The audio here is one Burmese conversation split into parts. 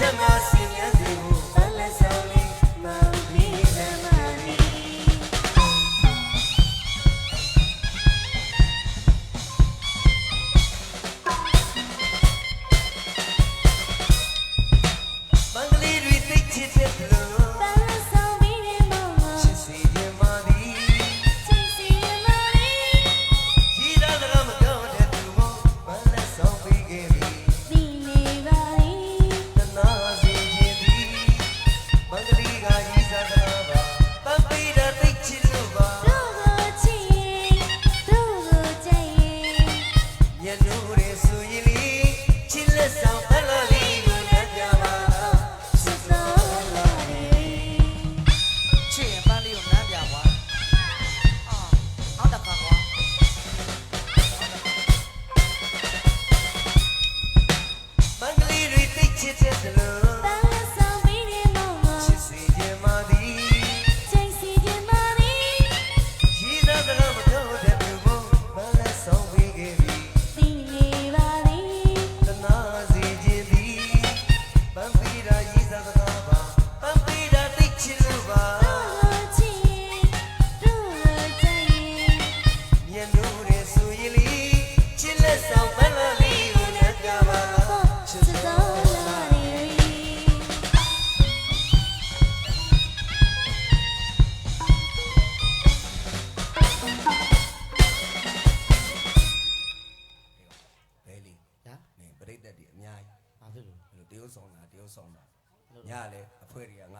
ဓမ္မစ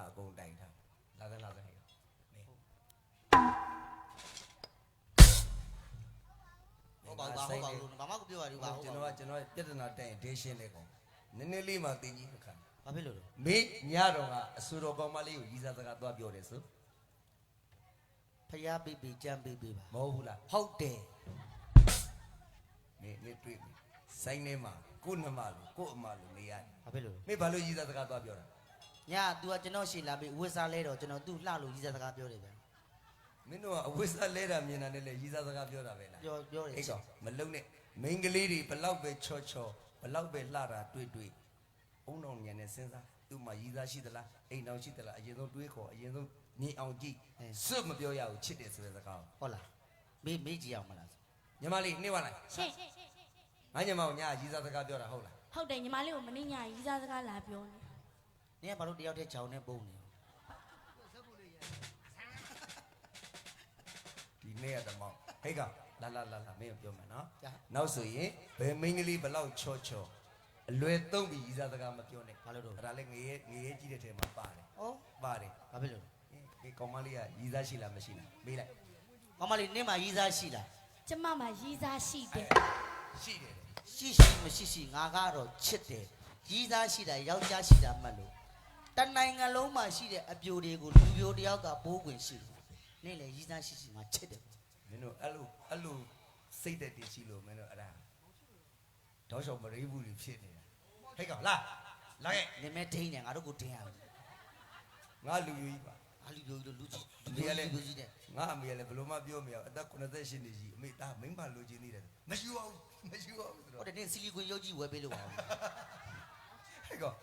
အကုန်တိုင်ထားလာစမ်းလာစမ်းဟဲ့နေဟုတ်ပါဘူးဟုတ်ပါဘူးဘာမှကိုပြောရဘူးပါဟုတ်ကျွန်ပါတော်ကကျွန်တော်ပြဿနာတိုင်ဒေးရှင်းလေးကောင်နည်းနည်းလေးမှသိကြီးခါဘာဖြစ်လို့လဲမေညတော်ကအဆူတော်ကောင်မလေးကိုရီစားစကားသွားပြောတယ်ဆိုဖျားပေးပေးကြမ်းပေးပေးပါမဟုတ်ဘူးလားဟုတ်တယ်နေနေတွေ့ပြီဆိုင်ထဲမှာကို့နှမလို့ကို့အမလို့နေရတယ်ဘာဖြစ်လို့လဲမေဘာလို့ရီစားစကားသွားပြောတာ ညာ तू ကကျွန်တော်ရှေ့လာပြီးဝစ်စားလဲတော့ကျွန်တော်သူ့လှလို့ကြီးစားစကားပြောတယ်ဗျာမင်းတို့ကအဝိစားလဲတာမြင်တာနဲ့လေရီစားစကားပြောတာပဲလားပြောပြောတယ်အဲ့ကောင်မလုံနဲ့မိန်းကလေးတွေဘလောက်ပဲချောချောဘလောက်ပဲလှတာတွေ့တွေ့အုံတော်ညံနဲ့စဉ်းစားသူ့မှာရီစားရှိသလားအိမ်တော်ရှိသလားအရင်ဆုံးတွေးခေါ်အရင်ဆုံးမြင်အောင်ကြည့်စွတ်မပြောရဘူးချစ်တယ်ဆိုတဲ့စကားကိုဟုတ်လားမေးမေးကြည့်အောင်မလားညီမလေးနှိမ့်ပါလိုက်ရှင့်ငါညီမကိုညာရီစားစကားပြောတာဟုတ်လားဟုတ်တယ်ညီမလေးကိုမနေ့ညရီးစားစကားလာပြောနေ နင်ကဘာလို့တယောက်တည်းချောင်းနဲ့ပုံနေဒီနေ့ရတမောင်ဟဲ့ကောင်လာလာလာလာမင်းကိုပြောမယ်နော်ကြာနောက်ဆိုရင်ဘယ်မိန်းကလေးဘလောက်ချောချောအလွယ်သုံးပြီးရီစားစကားမပြောနဲ့ဘာလို့တော့အဲ့ဒါလည်းငရေငရေကြီးတဲ့ထဲမှာပါတယ်ဩပါတယ်ဘာဖြစ်လို့ဒီကောင်မလေးကရီစားရှိလားမရှိလားမေးလိုက်ကောင်မလေးနင်မှာရီးစားရှိလားကျမမှာရီးစားရှိတယ်ရှိတယ်တဲ့ရှိရှိမရှိရှိငါကတော့ချစ်တယ်ရီးစားရှိတာယောက်ျားရှိတာမှတ်လို့ တနိုင်ငံလုံးမှာရှိတဲ့အပြိုတွေကိုလူပြိုတယောက်ကပိုးခွင့်ရှိတယ်နင်လည်းရီးစားရှိရှိငါချစ်တယ်မင်းတို့အဲ့လိုအဲ့လိုစိတ်သက်တည်ရှိလို့မင်းတို့အဲ့ဒါတောက်လျှောက်မရိဘူးတွေဖြစ်နေတာဟဲ့ကောင်လာလာခဲ့နင်မဲဒိန်းတယ်ငါတို့ကိုဒိန်းရမယ်ငါလူယူကြီးပါအားလူပြိုကြီးတို့လူကြီးလူကြီးကလည်းလူကြီးတဲ့ငါအမေကလည်းဘယ်လိုမှပြောမရဘူးအသက်88နှစ်ကြီးအမေသားမိန်းမလိုချင်နေတယ်မရှိပါဘူးမရှိပါဘူးဆိုဟိုတော့တနေ့ဆီလီကွန်ရုပ်ကြီးဝယ်ပေးလို့ပါဦးဟဲ့ကောင်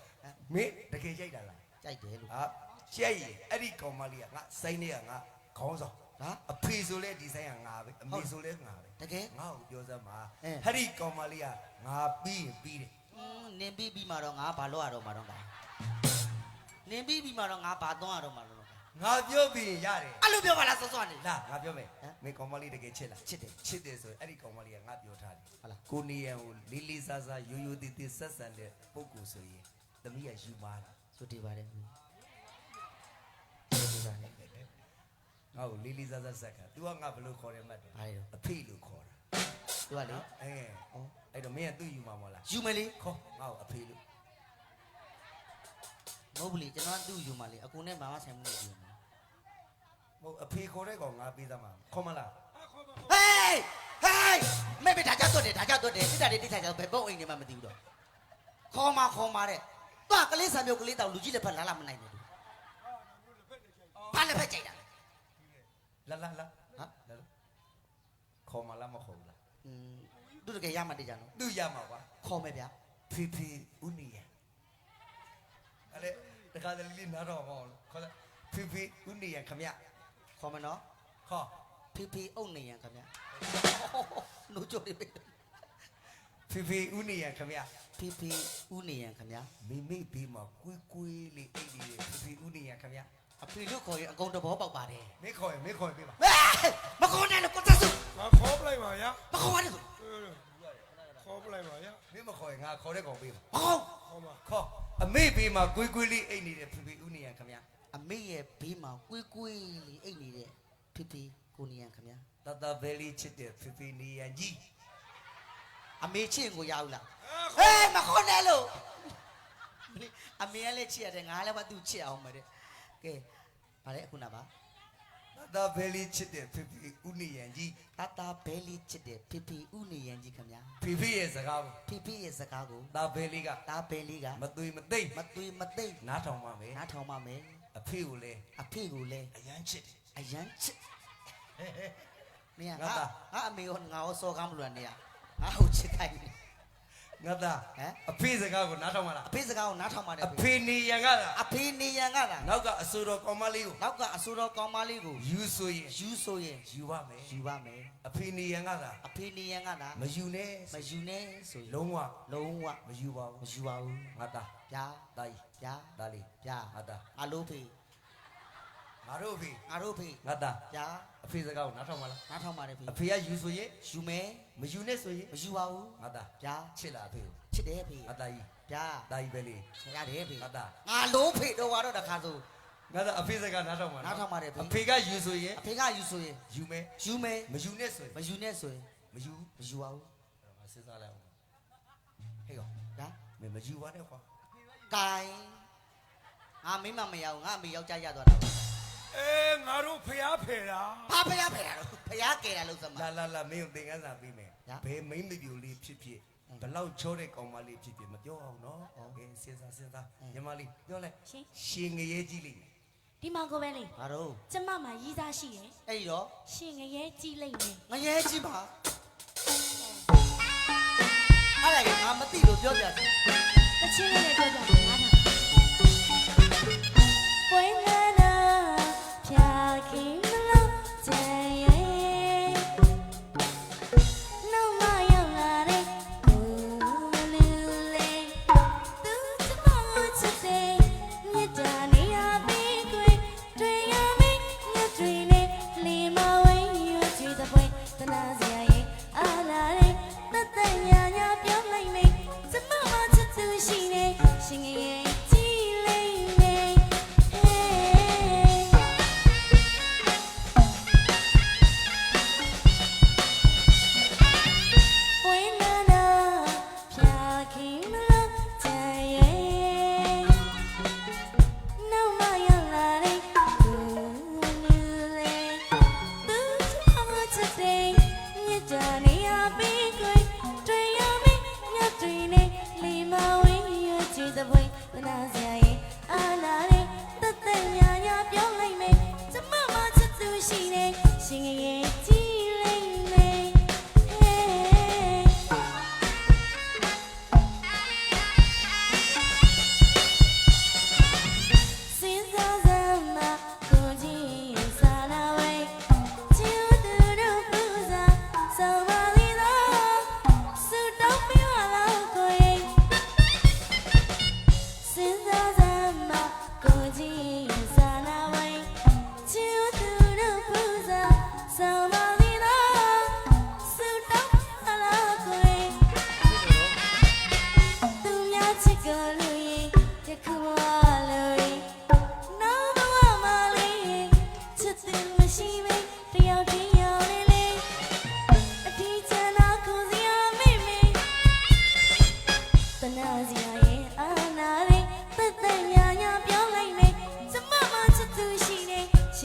မင်းတကယ်ကြိုက်တာလား ကြိုက်တယ်လို့ဟာကြိုက်ရင်အဲ့ဒီကောင်မလေးကငါစိုင်းနေကငါခေါင်းဆောင်ဟာအဖေဆိုလဲဒီဆိုင်ကငါပဲအမေဆိုလဲငါပဲတကယ်ငါ့ကိုပြောစမ်းပါအဲဟဲ့ဒီကောင်မလေးကငါပြီးရင်ပြီးတယ်อืมနင်ပြီးပြီးမှတော့ငါဘာလို့ရတော့မှာတော့ပါနင်ပြီးပြီးမှတော့ငါဘာသွားရတော့မှာတော့ပါငါပြောပြီးရင်ရတယ်အဲ့လိုပြောပါလားစောစောနေလာငါပြောမယ်ဟမ်မင်းကောင်မလေးတကယ်ချစ်လားချစ်တယ်ချစ်တယ်ဆိုရင်အဲ့ဒီကောင်မလေးကငါပြောထားတယ်ဟုတ်လားကိုနေရန်ကိုလေးလေးစားစားရိုးရိုးသေးသေးဆက်ဆံတဲ့ပုံကိုယ်ဆိုရင်သမီးကယူပါလား ဆိုတည်ပါတယ်ဆိုတည်ပါတယ်ငါ့ကိုလီလီစားစားဆက်ခါ तू ကငါဘယ်လိုခေါ်တယ်မှတ်တယ်အဲအဖေလို့ခေါ်တာ तू ကလေအဲဩအဲ့တော့မင်းကသူ့ယူမှာမဟုတ်လားယူမယ်လေခေါ်ငါ့ကိုအဖေလို့မဟုတ်ဘူးလေကျွန်တော်ကသူ့ယူမှာလေအကူနဲ့ဘာမှဆိုင်မှုမရှိဘူးမဟုတ်အဖေခေါ်တဲ့ကောင်ငါပေးသားမှာခေါ်မလားဟေးဟေးမေမေဒါကြောက်တော့တယ်ဒါကြောက်တော့တယ်တိတာတွေတိတာကြောက်ဘယ်ပုံအိမ်တွေမှမသိဘူးတော့ခေါ်မှာခေါ်မှာတဲ့ သွားကလေးဆံမျိုးကလေးတောင်လူကြီးလက်ဖက်လာလာမနိုင်ဘူးသူဘာလက်ဖက်ကြိုက်တာလဲလာလာလာဟမ်လာလာခေါ်မလားမခေါ်ဘူးလားอืมသူတကယ်ရမှတည်ကြနော်သူရမှာကွာခေါ်မယ်ဗျာဖေဖေဦးနေရအဲ့လေတခါတလေလေးနားတော့မအောင်လို့ခေါ်လိုက်ဖေဖေဦးနေရခမရခေါ်မယ်နော်ခေါ်ဖီဖီအုပ်နေရန်ခင်ဗျာလူကြိုနေပြီဖေဖေဦးနေရခမရ ဖီဖီဦးနေရန်ခင်ဗျာမိမိဘေးမှာကွေးကွေးလေးအိတ်လေးဖေဖေဦးနေရခမရအဖေလို့ခေါ်ရင်အကုန်တဘောပေါက်ပါတယ်မင်းခေါ်ရင်မင်းခေါ်ရင်ပေးပါဟေးမခေါ်နဲ့လို့ကိုသက်စုငါခေါ်ပလိုက်ပါဗျာမခေါ်ရနဲ့ဆိုခေါ်ပလိုက်ပါဗျာမင်းမခေါ်ရင်ငါခေါ်တဲ့ကောင်ပေးပါမခေါ်ခေါ်ပါခေါ်အမေဘေးမှာကွေးကွေးလေးအိတ်နေတဲ့ဖေဖေဦးနေရခမရအမေရဲ့ဘေးမှာကွေးကွေးလေးအိတ်နေတဲ့ဖီဖီကိုနေရန်ခင်ဗျာတတဘဲလေးချစ်တဲ့ဖေဖေနေရကြီး အမေချစ်ရင်ကိုရအောင်လားဟေးမခေါ်နဲ့လို့အမေကလည်းချစ်ရတယ်ငါလည်းဘာသူချစ်အောင်မယ်တဲ့ကဲဗါလဲအခုနာပါတတဘဲလေးချစ်တဲ့ဖေဖေဦးနေရကြီးတတာဘဲလေးချစ်တဲ့ဖီဖီဦးနေရန်ကြီးခင်ဗျာဖေဖေရဲ့စကားကိုဖီဖီရဲ့စကားကိုတဘဲလေးကတာဘဲလေးကမသွေမသိမ့်မသွေမသိမ့်နားထောင်ပါမယ်နားထောင်ပါမယ်အဖေကိုလည်းအဖေကိုလည်းအရန်ချစ်တယ်အရန်ချစ်မင်းကငါငါသားငါအမေရောငါရောစောကားမလို့နေရ ငါဟုတ်ချစ်ခိုင်းတယ်ငါသားဟမ်အဖေစကားကိုနားထောင်ပါလားအဖေစကားကိုနားထောင်ပါတယ်အဖေနေရန်ကလားအဖေနေရန်ကလားနောက်ကအဆိုတော်ကောင်မလေးကိုနောက်ကအဆိုတော်ကောင်းမလေးကိုယူဆိုရင်ယူဆိုရင်ယူပါမယ်ယူပါမယ်အဖေနေရန်ကလားအဖေနေရန်ကလားမယူနဲ့မယူနဲ့ဆိုရင်လုံးဝလုံးဝမယူပါမဘူးယူပါဘူးငါသားဗျာတာကြီးဗျာတာလေးဗျာငါသားအလိုဖေငါတို့ဖေငါတို့ဖေငါသားဗျာ အဖေစကားကိုနားထောင်ပါလားနားထောင်ပါတယ်ဖေအဖေကယူဆိုရင်ယူမယ်မယူနဲ့ဆိုရင်မယူပါဘူးငါသားဗျာချစ်လားအဖေကိုချစ်တယ်ဖေငါသားကြီးဗျာသားကြီးပဲလေရတယ်ဖေငါသားငါလုံးဖေတော့သွားတော့တခါဆိုငါသားအဖေစကားနားထောင်ပါနားထောင်ပါတယ်ဖေအဖေကယူဆိုရင်အဖေကယူဆိုရင်ယူမယ်ယူမယ်မယူနဲ့ဆိုရင်မယူနဲ့ဆိုရင်မယူမယူပါဘူးအဲ့တော့ငါစဉ်းစားလိုက်အောင်ဟေးကောင်ဗျာမင်းမယူပါနဲ့ကွာကိုင်းငါမိမမရအောင်ငါအမေယောက်ျားရသွားတာ အဲငါတို့ဖျားဖယ်တာဘာဖျားဖယ်တာလို့ဖျားကယ်တာလို့သမလာလာလာမင်းကိုသင်ခန်းစာပေးမယ်ညာဘယ်မိမ့်မပြူလေးဖြစ်ဖြစ်ဘလောက်ချောတဲ့ကောင်မလေးဖြစ်ဖြစ်မပြောအောင်နော်ကဲစဉ်းစားစဉ်းစားညီမလေးပြောလိုက်ရှင် ရှင်ငရဲကြီးလေးဒီမှာကိုပဲလေဘာတော့ကျမမှာရီးစားရှိတယ်အဲ့ဒီတော့ရှင်ငရဲကြီးလိုက်မယ်ငရဲကြီးပါအဲ့ဒါကငါမသိလို့ပြောပြတယ်တချင်းလေးနဲ့ပြောပြတယ်အားနာပွဲ ဖြာခ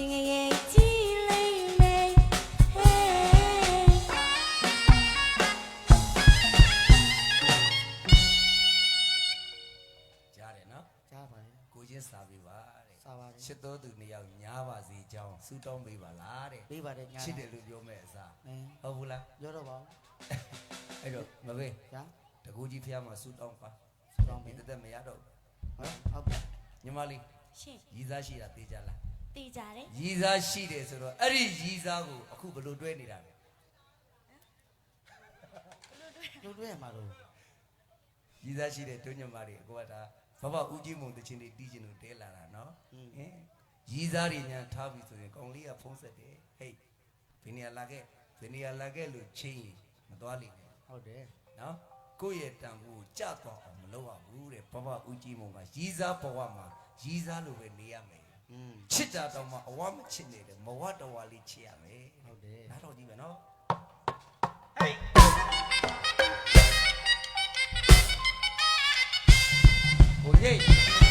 ကြည့်လိုက်မေး Hey ကြားတယ်နော်ကြားပါလေကိုချင်းစာပေးပါတဲ့စားပါလေချစ်တော်သူနှစ်ယောက်ညားပါစေကြောင်းဆုတောင်းပေးပါလားတဲ့ပေးပါတယ်ညာချစ်တယ်လို့ပြောမဲ့အစားအင်းဟုတ်ဘူးလားပြောတော့ပါဦးအဲ့တော့မဘေးညာတကူကြီးဖះမှာဆုတောင်းပါတောင်းဒီပေးတသက်မရတော့ဟုတ်ဟုတ်ပြီညီမလေးရှင်ရည်စားရှိတာသိကြလား တည်ကြတယ်ရည်စားရှိတယ်ဆိုတော့အဲ့ဒီရည်စားကိုအခုဘယ်လိုတွဲနေတာလဲတို့တွေ့ရမှာတော့ရည်စားရှိတဲ့တွညမတွေအကိုကဒါဘဘဦးကြီးမုံတချင်းတွေတီးချင်လို့တဲလာတာနော်ဟင်ရည်စားတွေညာထားပြီဆိုရင်ကောင်လေးကဖုံးဆက်တယ်ဟေးဘယ်နေရာလာခဲ့ဘယ်နေရာလာခဲ့လို့ချင်းရင်မသွားလိမ့်နဲ့ဟုတ်တယ်နော်ကိုယ့်ရဲ့တန်ဖိုးကိုကြတော့အောင်မလုပ်ရဘူးတဲ့ဘဘဦးကြီးမုံကရည်စားဘဝမှာရည်စားလိုပဲနေရမယ်อืม ချစ်တာတော့မှအဝမချစ်နေတယ်မဝတော်ဝါလေးချစ်ရမယ်ဟုတ်တယ်နားတော်ကြည့်မယ်နော်ဟေးဟိုရိတ်